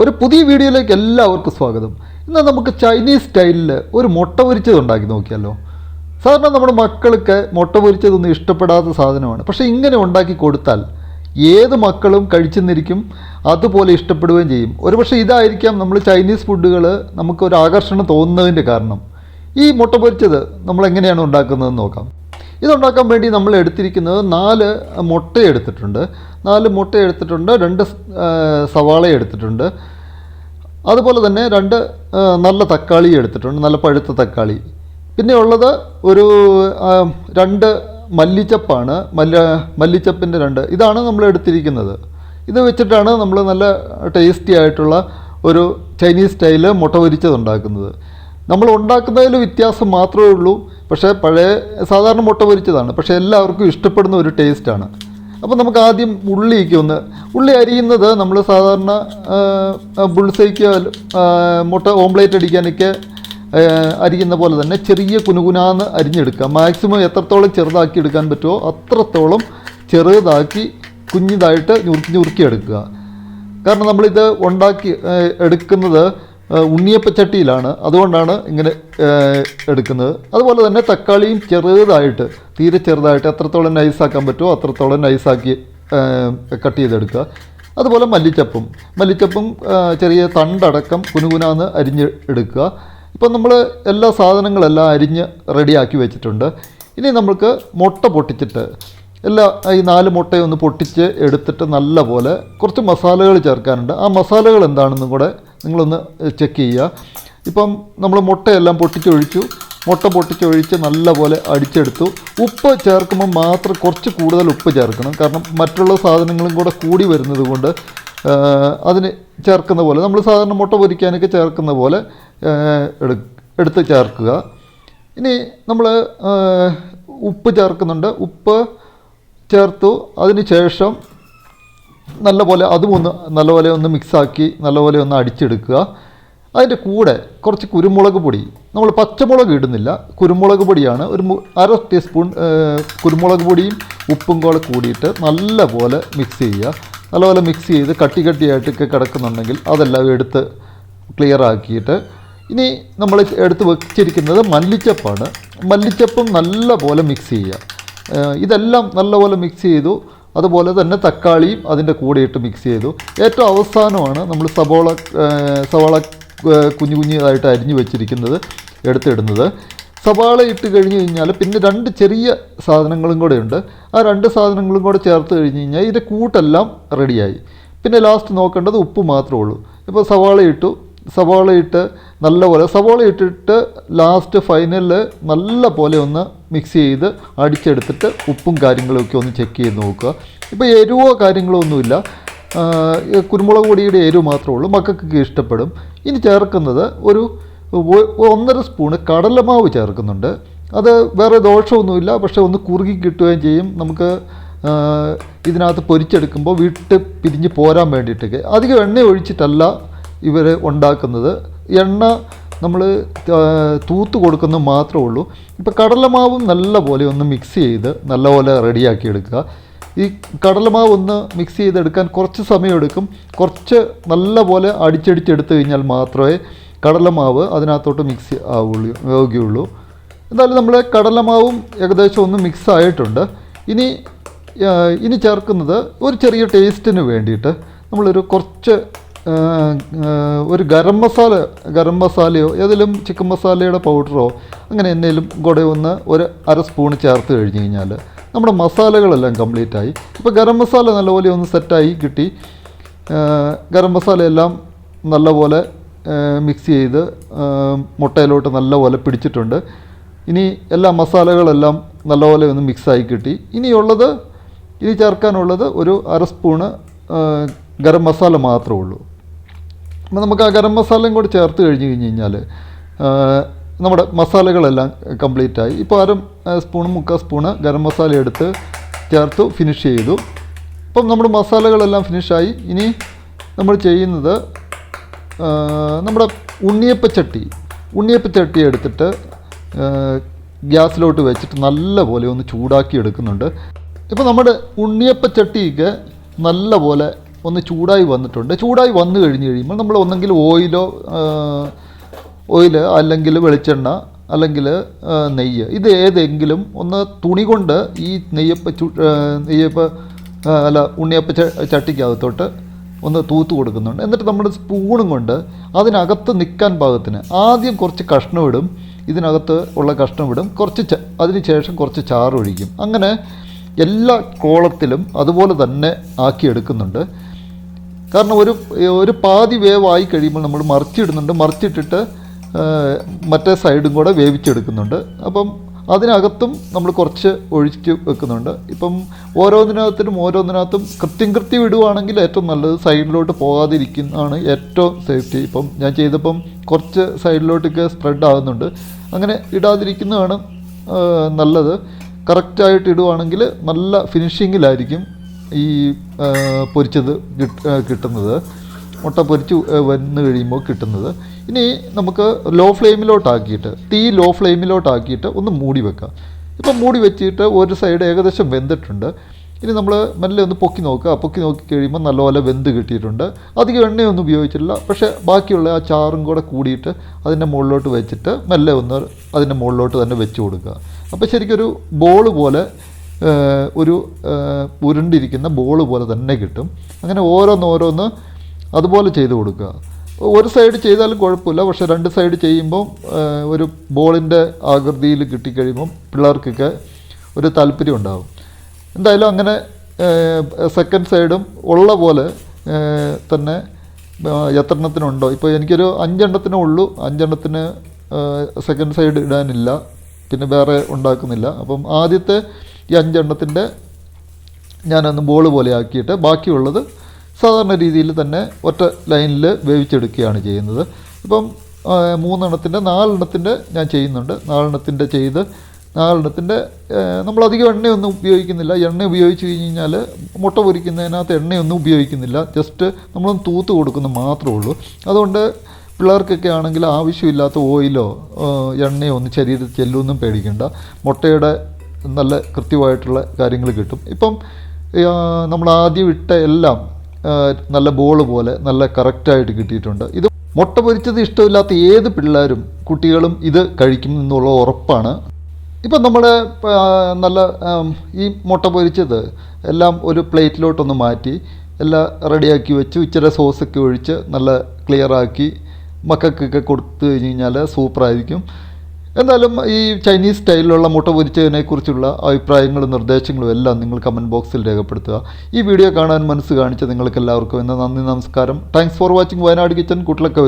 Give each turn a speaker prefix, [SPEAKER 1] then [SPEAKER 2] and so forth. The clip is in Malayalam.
[SPEAKER 1] ഒരു പുതിയ വീഡിയോയിലേക്ക് എല്ലാവർക്കും സ്വാഗതം. ഇന്ന് നമുക്ക് ചൈനീസ് സ്റ്റൈലിൽ ഒരു മുട്ട പൊരിച്ചത് ഉണ്ടാക്കി നോക്കിയാലോ? സാധാരണ നമ്മുടെ മക്കൾക്ക് മുട്ട പൊരിച്ചതൊന്നും ഇഷ്ടപ്പെടാത്ത സാധനമാണ്. പക്ഷേ ഇങ്ങനെ ഉണ്ടാക്കി കൊടുത്താൽ ഏത് മക്കളും കഴിച്ചെന്നിരിക്കും അതുപോലെ ഇഷ്ടപ്പെടുകയും ചെയ്യും. ഒരുപക്ഷെ ഇതായിരിക്കാം നമ്മൾ ചൈനീസ് ഫുഡുകൾ നമുക്കൊരു ആകർഷണം തോന്നുന്നതിന്റെ കാരണം. ഈ മുട്ട പൊരിച്ചത് നമ്മൾ എങ്ങനെയാണ് ഉണ്ടാക്കുന്നതെന്ന് നോക്കാം. ഇതുണ്ടാക്കാൻ വേണ്ടി നമ്മൾ എടുത്തിരിക്കുന്നത് നാല് മുട്ട എടുത്തിട്ടുണ്ട് നാല് മുട്ട എടുത്തിട്ടുണ്ട് രണ്ട് സവാള എടുത്തിട്ടുണ്ട് അതുപോലെ തന്നെ രണ്ട് നല്ല തക്കാളി എടുത്തിട്ടുണ്ട് നല്ല പഴുത്ത തക്കാളി. പിന്നെ ഉള്ളത് ഒരു രണ്ട് മല്ലിച്ചപ്പാണ്. മല്ല മല്ലിച്ചപ്പിന്റെ രണ്ട്. ഇതാണ് നമ്മൾ എടുത്തിരിക്കുന്നത്. ഇത് വെച്ചിട്ടാണ് നമ്മൾ നല്ല ടേസ്റ്റി ആയിട്ടുള്ള ഒരു ചൈനീസ് സ്റ്റൈൽ മുട്ട പൊരിച്ചത് ഉണ്ടാക്കുന്നത് നമ്മൾ ഉണ്ടാക്കുന്നതിൽ വ്യത്യാസം മാത്രമേ ഉള്ളൂ. പക്ഷേ പഴയ സാധാരണ മുട്ട പൊരിച്ചതാണ്. പക്ഷേ എല്ലാവർക്കും ഇഷ്ടപ്പെടുന്ന ഒരു ടേസ്റ്റാണ്. അപ്പോൾ നമുക്ക് ആദ്യം ഉള്ളിക്ക് ഒന്ന് ഉള്ളി അരിയുന്നത് നമ്മൾ സാധാരണ ബുൾസൈക്ക് മുട്ട ഓംലേറ്റ് അടിക്കാനൊക്കെ അരിയുന്ന പോലെ തന്നെ ചെറിയ കുനുകുനാന്ന് അരിഞ്ഞെടുക്കുക. മാക്സിമം എത്രത്തോളം ചെറുതാക്കി എടുക്കാൻ പറ്റുമോ അത്രത്തോളം ചെറുതാക്കി കുഞ്ഞിതായിട്ട് ഞുറുക്കി ഞുറുക്കി എടുക്കുക. കാരണം നമ്മളിത് ഉണ്ടാക്കി എടുക്കുന്നത് ഉണ്ണിയപ്പച്ചട്ടിയിലാണ് അതുകൊണ്ടാണ് ഇങ്ങനെ എടുക്കുന്നത്. അതുപോലെ തന്നെ തക്കാളിയും ചെറുതായിട്ട് തീരെ ചെറുതായിട്ട് എത്രത്തോളം നൈസാക്കാൻ പറ്റുമോ അത്രത്തോളം നൈസാക്കി കട്ട് ചെയ്തെടുക്കുക. അതുപോലെ മല്ലിച്ചപ്പും. മല്ലിച്ചപ്പും ചെറിയ തണ്ടടക്കം കുനുകുനാന്ന് അരിഞ്ഞ് എടുക്കുക. ഇപ്പം നമ്മൾ എല്ലാ സാധനങ്ങളെല്ലാം അരിഞ്ഞ് റെഡിയാക്കി വെച്ചിട്ടുണ്ട്. ഇനി നമ്മൾക്ക് മുട്ട പൊട്ടിച്ചിട്ട് എല്ലാ ഈ നാല് മുട്ടയൊന്ന് പൊട്ടിച്ച് എടുത്തിട്ട് നല്ല പോലെ കുറച്ച് മസാലകൾ ചേർക്കാനുണ്ട്. ആ മസാലകൾ എന്താണെന്നും കൂടെ നിങ്ങളൊന്ന് ചെക്ക് ചെയ്യുക. ഇപ്പം നമ്മൾ മുട്ടയെല്ലാം പൊട്ടിച്ചൊഴിച്ചു. മുട്ട പൊട്ടിച്ചൊഴിച്ച് നല്ല പോലെ അടിച്ചെടുത്തു. ഉപ്പ് ചേർക്കുമ്പോൾ മാത്രം കുറച്ച് കൂടുതൽ ഉപ്പ് ചേർക്കണം. കാരണം മറ്റുള്ള സാധനങ്ങളും കൂടെ കൂടി വരുന്നത് കൊണ്ട് അതിന് ചേർക്കുന്ന പോലെ നമ്മൾ സാധാരണ മുട്ട പൊരിക്കാനൊക്കെ ചേർക്കുന്ന പോലെ എടു എടുത്ത് ചേർക്കുക. ഇനി നമ്മൾ ഉപ്പ് ചേർക്കുന്നുണ്ട്. ഉപ്പ് ചേർത്തു. അതിന് ശേഷം നല്ലപോലെ അതും ഒന്ന് നല്ലപോലെ ഒന്ന് മിക്സാക്കി നല്ലപോലെ ഒന്ന് അടിച്ചെടുക്കുക. അതിന്റെ കൂടെ കുറച്ച് കുരുമുളക് പൊടി. നമ്മൾ പച്ചമുളക് ഇടുന്നില്ല. കുരുമുളക് പൊടിയാണ് ഒരു അര ടീസ്പൂൺ കുരുമുളക് പൊടിയും ഉപ്പും കൂടെ കൂടിയിട്ട് നല്ലപോലെ മിക്സ് ചെയ്യുക. നല്ലപോലെ മിക്സ് ചെയ്ത് കട്ടി കട്ടിയായിട്ടൊക്കെ കിടക്കുന്നുണ്ടെങ്കിൽ അതെല്ലാം എടുത്ത് ക്ലിയർ ആക്കിയിട്ട് ഇനി നമ്മൾ എടുത്ത് വെച്ചിരിക്കുന്നത് മല്ലിച്ചപ്പാണ്. മല്ലിച്ചപ്പും നല്ലപോലെ മിക്സ് ചെയ്യുക. ഇതെല്ലാം നല്ലപോലെ മിക്സ് ചെയ്തു അതുപോലെ തന്നെ തക്കാളിയും അതിന്റെ കൂടെ ഇട്ട് മിക്സ് ചെയ്തു. ഏറ്റവും അവസാനമാണ് നമ്മൾ സവോള സവോള കുഞ്ഞു കുഞ്ഞായിട്ട് അരിഞ്ഞു വെച്ചിരിക്കുന്നത് എടുത്തിടുന്നത്. സവാള ഇട്ട് കഴിഞ്ഞ് കഴിഞ്ഞാൽ പിന്നെ രണ്ട് ചെറിയ സാധനങ്ങളും കൂടെ ഉണ്ട്. ആ രണ്ട് സാധനങ്ങളും കൂടെ ചേർത്ത് കഴിഞ്ഞ് കഴിഞ്ഞാൽ ഇതിന്റെ കൂട്ടെല്ലാം റെഡിയായി. പിന്നെ ലാസ്റ്റ് നോക്കേണ്ടത് ഉപ്പ് മാത്രമേ ഉള്ളൂ. ഇപ്പോൾ സവാള ഇട്ടു. സവാള ഇട്ട് നല്ലപോലെ സവാള ഇട്ടിട്ട് ലാസ്റ്റ് ഫൈനലിൽ നല്ല പോലെ ഒന്ന് മിക്സ് ചെയ്ത് അടിച്ചെടുത്തിട്ട് ഉപ്പും കാര്യങ്ങളൊക്കെ ഒന്ന് ചെക്ക് ചെയ്ത് നോക്കുക. ഇപ്പോൾ എരിവോ കാര്യങ്ങളോ ഒന്നുമില്ല. കുരുമുളക് പൊടിയുടെ എരിവ് മാത്രമേ ഉള്ളൂ. മക്കൾക്കൊക്കെ ഇഷ്ടപ്പെടും. ഇനി ചേർക്കുന്നത് ഒരു ഒന്നര സ്പൂണ് കടലമാവ് ചേർക്കുന്നുണ്ട്. അത് വേറെ ദോഷമൊന്നുമില്ല. പക്ഷേ ഒന്ന് കുറുകി കിട്ടുകയും ചെയ്യും. നമുക്ക് ഇതിനകത്ത് പൊരിച്ചെടുക്കുമ്പോൾ വിട്ട് പിരിഞ്ഞ് പോരാൻ വേണ്ടിയിട്ടൊക്കെ. അധികം എണ്ണ ഒഴിച്ചിട്ടല്ല ഇവർ ഉണ്ടാക്കുന്നത്. എണ്ണ നമ്മൾ തൂത്ത് കൊടുക്കുന്നത് മാത്രമേ ഉള്ളൂ. ഇപ്പോൾ കടലമാവും നല്ലപോലെ ഒന്ന് മിക്സ് ചെയ്ത് നല്ലപോലെ റെഡിയാക്കി എടുക്കുക. ഈ കടലമാവ് ഒന്ന് മിക്സ് ചെയ്തെടുക്കാൻ കുറച്ച് സമയമെടുക്കും കുറച്ച് നല്ലപോലെ അടിച്ചടിച്ചെടുത്തു കഴിഞ്ഞാൽ മാത്രമേ കടലമാവ് അതിനകത്തോട്ട് മിക്സ് ആവുള്ളൂ ആവുകയുള്ളൂ. എന്തായാലും നമ്മൾ കടലമാവും ഏകദേശം ഒന്ന് മിക്സ് ആയിട്ടുണ്ട്. ഇനി ഇനി ചേർക്കുന്നത് ഒരു ചെറിയ ടേസ്റ്റിന് വേണ്ടിയിട്ട് നമ്മളൊരു കുറച്ച് ഒരു ഗരം മസാല ഗരം മസാലയോ ഏതെങ്കിലും ചിക്കൻ മസാലയുടെ പൗഡറോ അങ്ങനെ എന്തെങ്കിലും കൂടെ ഒന്ന് ഒരു അര സ്പൂൺ ചേർത്ത് കഴിഞ്ഞ് കഴിഞ്ഞാൽ നമ്മുടെ മസാലകളെല്ലാം കംപ്ലീറ്റ് ആയി ഇപ്പോൾ ഗരം മസാല നല്ലപോലെ ഒന്ന് സെറ്റായി കിട്ടി. ഗരം മസാലയെല്ലാം നല്ലപോലെ മിക്സ് ചെയ്ത് മുട്ടയിലോട്ട് നല്ലപോലെ പിടിച്ചിട്ടുണ്ട്. ഇനി എല്ലാ മസാലകളെല്ലാം നല്ലപോലെ ഒന്ന് മിക്സായി കിട്ടി. ഇനിയുള്ളത് ഇനി ചേർക്കാനുള്ളത് ഒരു അര സ്പൂണ് ഗരം മസാല മാത്രമേ ഉള്ളൂ. അപ്പോൾ നമുക്ക് ആ ഗരം മസാലയും കൂടി ചേർത്ത് കഴിഞ്ഞ് കഴിഞ്ഞ് കഴിഞ്ഞാൽ നമ്മുടെ മസാലകളെല്ലാം കംപ്ലീറ്റ് ആയി. ഇപ്പോൾ അര സ്പൂണും മുക്കാൽ സ്പൂണ് ഗരം മസാല എടുത്ത് ചേർത്ത് ഫിനിഷ് ചെയ്തു. അപ്പം നമ്മുടെ മസാലകളെല്ലാം ഫിനിഷായി ഇനി നമ്മൾ ചെയ്യുന്നത് നമ്മുടെ ഉണ്ണിയപ്പച്ചട്ടി ഉണ്ണിയപ്പച്ചട്ടി എടുത്തിട്ട് ഗ്യാസിലോട്ട് വെച്ചിട്ട് നല്ലപോലെ ഒന്ന് ചൂടാക്കി എടുക്കുന്നുണ്ട്. ഇപ്പോൾ നമ്മുടെ ഉണ്ണിയപ്പച്ചട്ടിക്ക് നല്ലപോലെ ഒന്ന് ചൂടായി വന്നിട്ടുണ്ട്. ചൂടായി വന്നു കഴിഞ്ഞ് കഴിയുമ്പോൾ നമ്മൾ ഒന്നെങ്കിൽ ഓയിലോ ഓയിൽ അല്ലെങ്കിൽ വെളിച്ചെണ്ണ അല്ലെങ്കിൽ നെയ്യ്. ഇത് ഏതെങ്കിലും ഒന്ന് തുണി കൊണ്ട് ഈ നെയ്യപ്പ ചു നെയ്യപ്പ അല്ല ഉണ്ണിയപ്പ ചട്ടിക്കകത്തോട്ട് ഒന്ന് തൂത്ത് കൊടുക്കുന്നുണ്ട്. എന്നിട്ട് നമ്മൾ സ്പൂണും കൊണ്ട് അതിനകത്ത് നിൽക്കാൻ പാകത്തിന് ആദ്യം കുറച്ച് കഷ്ണം ഇടും. ഇതിനകത്ത് ഉള്ള കഷ്ണം ഇടും. കുറച്ച് ച അതിന് ശേഷം കുറച്ച് ചാറ് ഒഴിക്കും. അങ്ങനെ എല്ലാ കോളത്തിലും അതുപോലെ തന്നെ ആക്കിയെടുക്കുന്നുണ്ട് കാരണം ഒരു ഒരു പാതി വേവ് ആയി കഴിയുമ്പോൾ നമ്മൾ മറിച്ചിടുന്നുണ്ട്. മറിച്ചിട്ടിട്ട് മറ്റേ സൈഡും കൂടെ വേവിച്ചെടുക്കുന്നുണ്ട്. അപ്പം അതിനകത്തും നമ്മൾ കുറച്ച് ഒഴിച്ച് വെക്കുന്നുണ്ട്. ഇപ്പം ഓരോന്നിനകത്തിനും ഓരോന്നിനകത്തും കൃത്യം കൃത്യം ഇടുവാണെങ്കിൽ ഏറ്റവും നല്ലത് സൈഡിലോട്ട് പോകാതിരിക്കുന്നതാണ് ഏറ്റവും സേഫ്റ്റി. ഇപ്പം ഞാൻ ചെയ്തപ്പം കുറച്ച് സൈഡിലോട്ടൊക്കെ സ്പ്രെഡ് ആകുന്നുണ്ട്. അങ്ങനെ ഇടാതിരിക്കുന്നതാണ് നല്ലത്. കറക്റ്റായിട്ട് ഇടുവാണെങ്കിൽ നല്ല ഫിനിഷിങ്ങിലായിരിക്കും ഈ പൊരിച്ചത് കിട്ടുന്നത്. മുട്ട പൊരിച്ച് വന്നു കഴിയുമ്പോൾ കിട്ടുന്നത്. ഇനി നമുക്ക് ലോ ഫ്ലെയിമിലോട്ടാക്കിയിട്ട് തീ ലോ ഫ്ലെയിമിലോട്ടാക്കിയിട്ട് ഒന്ന് മൂടി വെക്കാം. ഇപ്പം മൂടി വെച്ചിട്ട് ഒരു സൈഡ് ഏകദേശം വെന്തിട്ടുണ്ട്. ഇനി നമ്മൾ മെല്ലെ ഒന്ന് പൊക്കി നോക്കുക. പൊക്കി നോക്കി കഴിയുമ്പോൾ നല്ലപോലെ വെന്ത് കിട്ടിയിട്ടുണ്ട്. അധികം എണ്ണയൊന്നും ഉപയോഗിച്ചിട്ടില്ല. പക്ഷേ ബാക്കിയുള്ള ആ ചാറും കൂടെ കൂടിയിട്ട് അതിന്റെ മുകളിലോട്ട് വെച്ചിട്ട് മെല്ലെ ഒന്ന് അതിന്റെ മുകളിലോട്ട് തന്നെ വെച്ച് കൊടുക്കുക. അപ്പോൾ ശരിക്കൊരു ബോൾ പോലെ ഒരു ഉരുണ്ടിരിക്കുന്ന ബോൾ പോലെ തന്നെ കിട്ടും. അങ്ങനെ ഓരോന്ന് ഓരോന്ന് അതുപോലെ ചെയ്ത് കൊടുക്കുക. ഒരു സൈഡ് ചെയ്താലും കുഴപ്പമില്ല. പക്ഷേ രണ്ട് സൈഡ് ചെയ്യുമ്പോൾ ഒരു ബോളിന്റെ ആകൃതിയിൽ കിട്ടിക്കഴിയുമ്പം പിള്ളേർക്കൊക്കെ ഒരു താല്പര്യം ഉണ്ടാകും എന്തായാലും അങ്ങനെ സെക്കൻഡ് സൈഡും ഉള്ള പോലെ തന്നെ എത്രണ്ണത്തിനുണ്ടോ ഇപ്പോൾ എനിക്കൊരു അഞ്ചെണ്ണത്തിനേ ഉള്ളൂ. അഞ്ചെണ്ണത്തിന് സെക്കൻഡ് സൈഡ് ഇടാനില്ല. പിന്നെ വേറെ ഉണ്ടാക്കുന്നില്ല. അപ്പം ആദ്യത്തെ ഈ അഞ്ചെണ്ണത്തിന്റെ ഞാനൊന്ന് ബോൾ പോലെ ആക്കിയിട്ട് ബാക്കിയുള്ളത് സാധാരണ രീതിയിൽ തന്നെ ഒറ്റ ലൈനിൽ വേവിച്ചെടുക്കുകയാണ് ചെയ്യുന്നത്. ഇപ്പം മൂന്നെണ്ണത്തിന്റെ നാലെണ്ണത്തിന്റെ ഞാൻ ചെയ്യുന്നുണ്ട്. നാലെണ്ണത്തിന്റെ ചെയ്ത് നാലെണ്ണത്തിന്റെ നമ്മളധികം എണ്ണയൊന്നും ഉപയോഗിക്കുന്നില്ല. എണ്ണ ഉപയോഗിച്ച് കഴിഞ്ഞ് കഴിഞ്ഞാൽ മുട്ട പൊരിക്കുന്നതിനകത്ത് എണ്ണയൊന്നും ഉപയോഗിക്കുന്നില്ല. ജസ്റ്റ് നമ്മളൊന്ന് തൂത്ത് കൊടുക്കുന്നത് മാത്രമേ ഉള്ളൂ. അതുകൊണ്ട് പിള്ളേർക്കൊക്കെ ആണെങ്കിൽ ആവശ്യമില്ലാത്ത ഓയിലോ എണ്ണയോ ഒന്നും ശരീരത്തിൽ ചെല്ലൊന്നും പേടിക്കേണ്ട. മുട്ടയുടെ നല്ല കൃത്യമായിട്ടുള്ള കാര്യങ്ങൾ കിട്ടും. ഇപ്പം നമ്മൾ ആദ്യം ഇട്ട എല്ലാം നല്ല ബോൾ പോലെ നല്ല കറക്റ്റായിട്ട് കിട്ടിയിട്ടുണ്ട്. ഇത് മുട്ട പൊരിച്ചത് ഇഷ്ടമില്ലാത്ത ഏത് പിള്ളേരും കുട്ടികളും ഇത് കഴിക്കും എന്നുള്ള ഉറപ്പാണ്. ഇപ്പം നമ്മൾ നല്ല ഈ മുട്ട പൊരിച്ചത് എല്ലാം ഒരു പ്ലേറ്റിലോട്ടൊന്ന് മാറ്റി എല്ലാം റെഡിയാക്കി വെച്ച് ഇച്ചിരി സോസൊക്കെ ഒഴിച്ച് നല്ല ക്ലിയറാക്കി മക്കൾക്കൊക്കെ കൊടുത്തു കഴിഞ്ഞ് കഴിഞ്ഞാൽ സൂപ്പറായിരിക്കും എന്തായാലും ഈ ചൈനീസ് സ്റ്റൈലിലുള്ള മുട്ട പൊരിച്ചതിനെക്കുറിച്ചുള്ള അഭിപ്രായങ്ങളും നിർദ്ദേശങ്ങളും എല്ലാം നിങ്ങൾ കമന്റ് ബോക്സിൽ രേഖപ്പെടുത്തുക. ഈ വീഡിയോ കാണാൻ മനസ്സ് കാണിച്ച നിങ്ങൾക്ക് എല്ലാവർക്കും എന്ന നന്ദി നമസ്കാരം. Thanks for watching Wayanad kitchen കുട്ടിലൊക്കെ